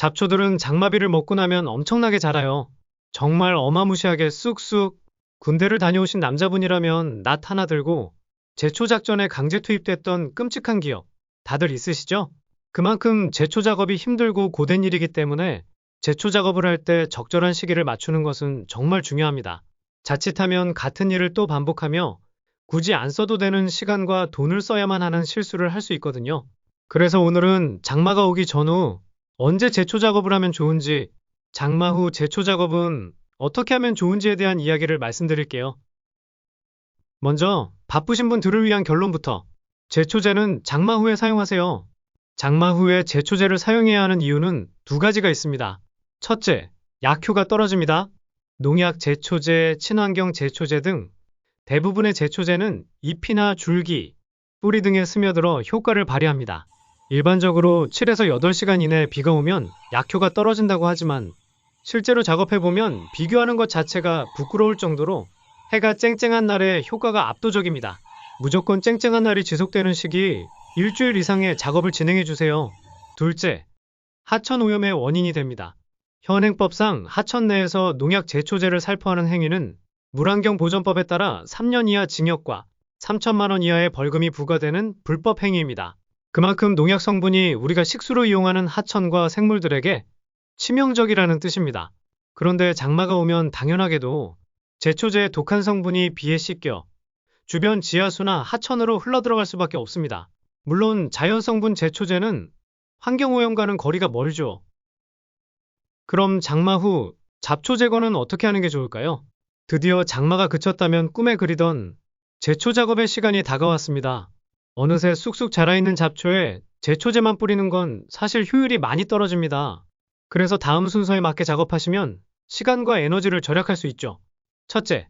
잡초들은 장마비를 먹고 나면 엄청나게 자라요. 정말 어마무시하게 쑥쑥 군대를 다녀오신 남자분이라면 낫 하나 들고 제초 작전에 강제 투입됐던 끔찍한 기억 다들 있으시죠? 그만큼 제초 작업이 힘들고 고된 일이기 때문에 제초 작업을 할 때 적절한 시기를 맞추는 것은 정말 중요합니다. 자칫하면 같은 일을 또 반복하며 굳이 안 써도 되는 시간과 돈을 써야만 하는 실수를 할 수 있거든요. 그래서 오늘은 장마가 오기 전후 언제 제초 작업을 하면 좋은지, 장마 후 제초 작업은 어떻게 하면 좋은지에 대한 이야기를 말씀드릴게요. 먼저 바쁘신 분들을 위한 결론부터 제초제는 장마 후에 사용하세요. 장마 후에 제초제를 사용해야 하는 이유는 두 가지가 있습니다. 첫째, 약효가 떨어집니다. 농약 제초제, 친환경 제초제 등 대부분의 제초제는 잎이나 줄기, 뿌리 등에 스며들어 효과를 발휘합니다. 일반적으로 7에서 8시간 이내에 비가 오면 약효가 떨어진다고 하지만 실제로 작업해보면 비교하는 것 자체가 부끄러울 정도로 해가 쨍쨍한 날에 효과가 압도적입니다. 무조건 쨍쨍한 날이 지속되는 시기 일주일 이상의 작업을 진행해주세요. 둘째, 하천 오염의 원인이 됩니다. 현행법상 하천 내에서 농약 제초제를 살포하는 행위는 물환경 보전법에 따라 3년 이하 징역과 3천만 원 이하의 벌금이 부과되는 불법 행위입니다. 그만큼 농약 성분이 우리가 식수로 이용하는 하천과 생물들에게 치명적이라는 뜻입니다. 그런데 장마가 오면 당연하게도 제초제의 독한 성분이 비에 씻겨 주변 지하수나 하천으로 흘러들어갈 수밖에 없습니다. 물론 자연 성분 제초제는 환경오염과는 거리가 멀죠. 그럼 장마 후 잡초 제거는 어떻게 하는 게 좋을까요? 드디어 장마가 그쳤다면 꿈에 그리던 제초 작업의 시간이 다가왔습니다. 어느새 쑥쑥 자라있는 잡초에 제초제만 뿌리는 건 사실 효율이 많이 떨어집니다. 그래서 다음 순서에 맞게 작업하시면 시간과 에너지를 절약할 수 있죠. 첫째,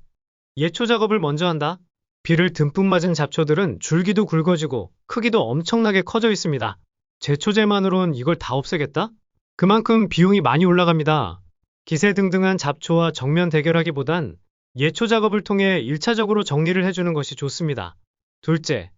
예초 작업을 먼저 한다. 비를 듬뿍 맞은 잡초들은 줄기도 굵어지고 크기도 엄청나게 커져 있습니다. 제초제만으론 이걸 다 없애겠다? 그만큼 비용이 많이 올라갑니다. 기세 등등한 잡초와 정면 대결하기보단 예초 작업을 통해 1차적으로 정리를 해주는 것이 좋습니다. 둘째,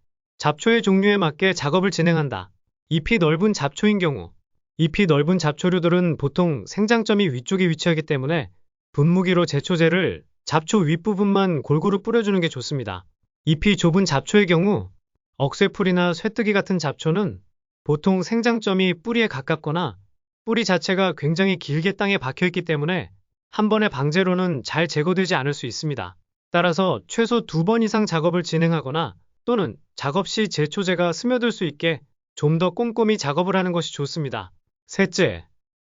잡초의 종류에 맞게 작업을 진행한다. 잎이 넓은 잡초인 경우, 잎이 넓은 잡초류들은 보통 생장점이 위쪽에 위치하기 때문에 분무기로 제초제를 잡초 윗부분만 골고루 뿌려주는 게 좋습니다. 잎이 좁은 잡초의 경우, 억새풀이나 쇠뜨기 같은 잡초는 보통 생장점이 뿌리에 가깝거나 뿌리 자체가 굉장히 길게 땅에 박혀 있기 때문에 한 번의 방제로는 잘 제거되지 않을 수 있습니다. 따라서 최소 두 번 이상 작업을 진행하거나 또는 작업 시 제초제가 스며들 수 있게 좀 더 꼼꼼히 작업을 하는 것이 좋습니다. 셋째,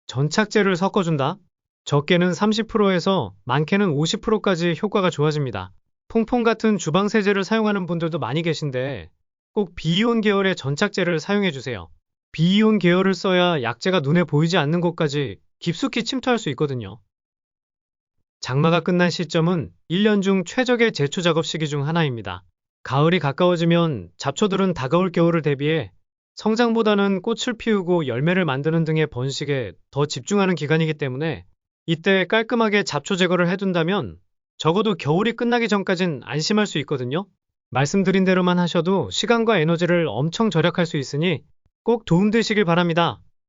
전착제를 섞어준다. 적게는 30%에서 많게는 50%까지 효과가 좋아집니다. 퐁퐁 같은 주방 세제를 사용하는 분들도 많이 계신데 꼭 비이온 계열의 전착제를 사용해 주세요. 비이온 계열을 써야 약재가 눈에 보이지 않는 곳까지 깊숙이 침투할 수 있거든요. 장마가 끝난 시점은 1년 중 최적의 제초 작업 시기 중 하나입니다. 가을이 가까워지면 잡초들은 다가올 겨울을 대비해 성장보다는 꽃을 피우고 열매를 만드는 등의 번식에 더 집중하는 기간이기 때문에 이때 깔끔하게 잡초 제거를 해둔다면 적어도 겨울이 끝나기 전까진 안심할 수 있거든요. 말씀드린 대로만 하셔도 시간과 에너지를 엄청 절약할 수 있으니 꼭 도움되시길 바랍니다.